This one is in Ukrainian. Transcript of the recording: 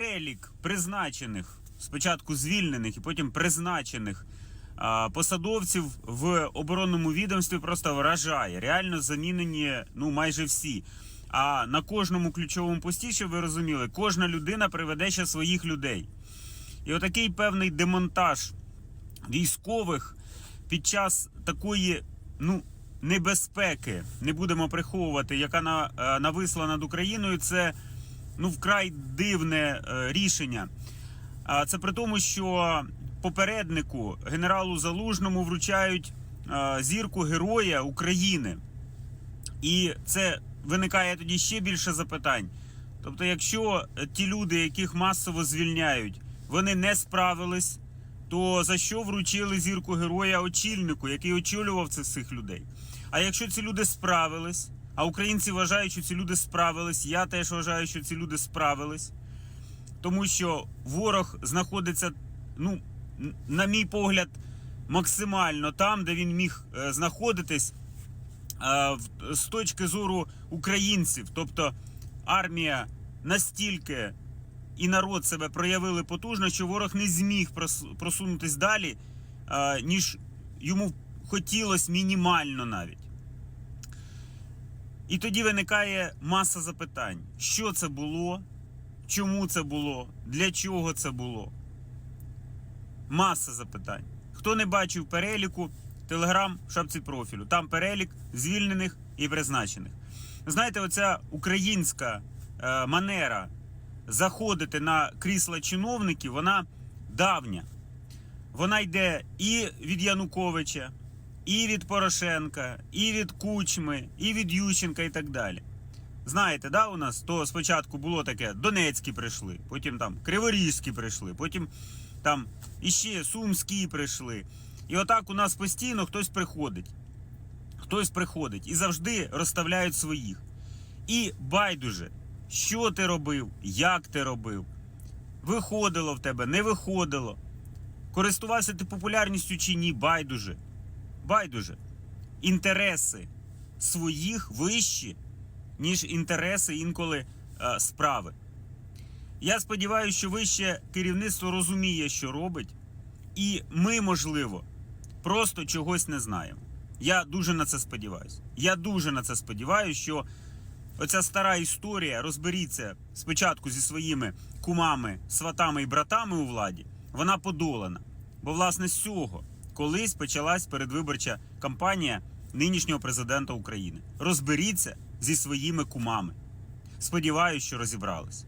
перелік призначених, спочатку звільнених і потім призначених посадовців в оборонному відомстві просто вражає. Реально замінені ну майже всі. А на кожному ключовому пості, щоб ви розуміли, кожна людина приведе ще своїх людей. І отакий певний демонтаж військових під час такої ну, небезпеки, не будемо приховувати, яка на, е, нависла над Україною, це ну, вкрай дивне е, рішення. Це при тому, що попереднику генералу Залужному вручають е, зірку Героя України. І це виникає тоді ще більше запитань. Тобто, якщо е, ті люди, яких масово звільняють, вони не справились, то за що вручили зірку героя очільнику, який очолював цих людей? А якщо ці люди справились, а українці вважають, що ці люди справились, я теж вважаю, що ці люди справились, тому що ворог знаходиться, ну, на мій погляд, максимально там, де він міг е, знаходитись е, з точки зору українців. Тобто армія настільки і народ себе проявили потужно, що ворог не зміг прос- просунутись далі, е, ніж йому хотілося мінімально навіть. І тоді виникає маса запитань: що це було, чому це було, для чого це було. Маса запитань. Хто не бачив переліку, телеграм в шапці профілю. Там перелік звільнених і призначених. Знаєте, оця українська е, манера заходити на крісла чиновників, вона давня. Вона йде і від Януковича, і від Порошенка, і від Кучми, і від Ющенка, і так далі. Знаєте, да, у нас то спочатку було таке: Донецькі прийшли, потім там Криворізькі прийшли, потім там іще Сумські прийшли. І отак у нас постійно хтось приходить. Хтось приходить і завжди розставляють своїх. І байдуже, що ти робив, як ти робив, виходило в тебе, не виходило. Користувався ти популярністю чи ні, байдуже. Байдуже. Інтереси своїх вищі, ніж інтереси інколи е, справи. Я сподіваюся, що вище керівництво розуміє, що робить, і ми, можливо, просто чогось не знаємо. Я дуже на це сподіваюся. Я дуже на це сподіваюся, що оця стара історія розберіться спочатку зі своїми кумами, сватами і братами у владі, вона подолана. Бо, власне, з цього колись почалась передвиборча кампанія нинішнього президента України. Розберіться зі своїми кумами. Сподіваюсь, що розібрались.